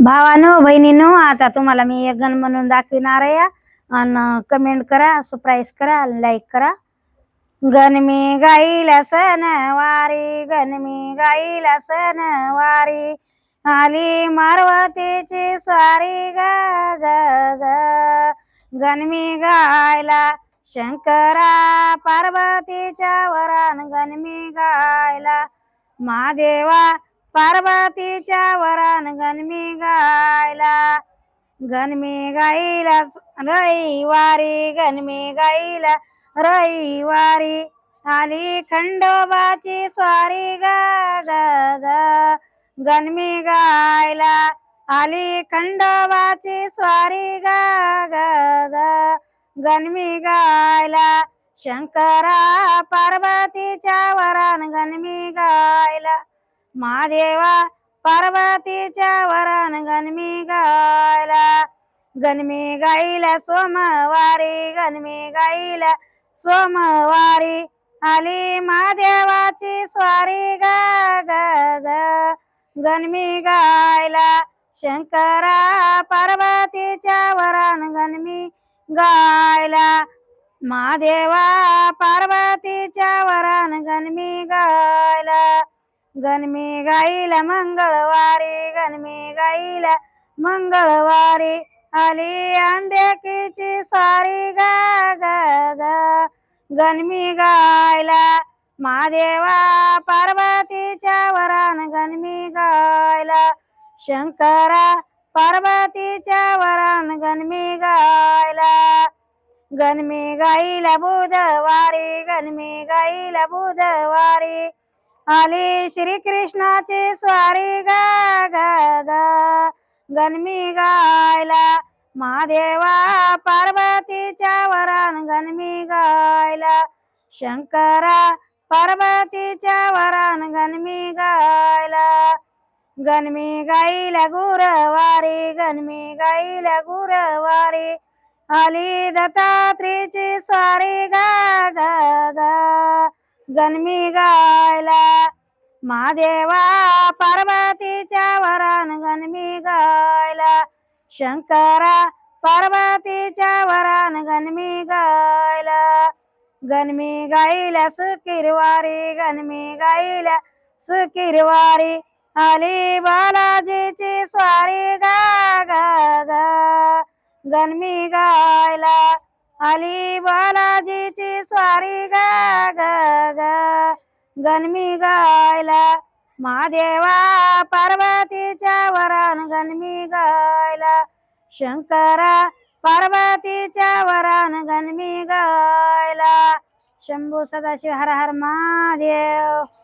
भावानो बहिणीनो आता तुम्हाला मी एक गण म्हणून दाखविणार आहे. आणि कमेंट करा सरप्राईज करा लाईक करा. गण मी गाईला सण वारी गण मी गाईला सण वारी. आली मारवतीची स्वारी ग ग ग. गण मी गायला शंकरा पार्वतीच्या वरान गण मी गायला महादेवा पार्वतीच्या वरान गणमी गायला गणमी गाईला रविवारी गणमी गाईला रविवारी आली खंडोबाची स्वारी ग गनमी गणमी गायला आली खंडोबाची स्वारी ग गनमी ग. गणमी गायला शंकरा पार्वतीच्या वरान गणमी गायला महादेवा पार्वतीच्या वरान गणमी गायला. गणमी गाईला सोमवारी गणमी गाईला सोमवारी. आली महादेवाची स्वारी ग ग. गणमी गायला शंकरा पार्वतीच्या वरान गणमी गायला. महादेवा पार्वती गणमी गाईला मंगळवारी गणमी गाईला मंगळवारी. आली आंब्याकीची सारी गा ग गणमी गायला महादेवा पार्वतीच्या वरान गणमी गायला. शंकरा पार्वतीच्या वरान गणमी गायला. गणमी गाईला बुधवारी गणमी गाईला बुधवारी. आली श्रीकृष्णाची स्वारी ग ग ग. गणमी गायला महादेवा पार्वतीच्या वरान गणमी गायला. शंकरा पार्वतीच्या वरान गणमी गायला. गणमी गाईला गुरवारी गणमी गाईला गुरवारी. आली दत्तात्रेची स्वारी गा ग ग. गणमी गायला महादेवा पार्वतीच्या वरान गणमी गायला. शंकरा पार्वतीच्या वरान गणमी गायला. गणमी गाईला सुकिरवारी गणमी गाईला सुकिरवारी आली बालाजीची स्वारी गा गा गा. गणमी गायला आली बालाजीची स्वारी गा गा गा. गणमी गायला. महादेवा पार्वतीच्या वरान गणमी गायला. शंकरा पार्वतीच्या वरान गणमी गायला. शंभू सदाशिव हर हर महादेव.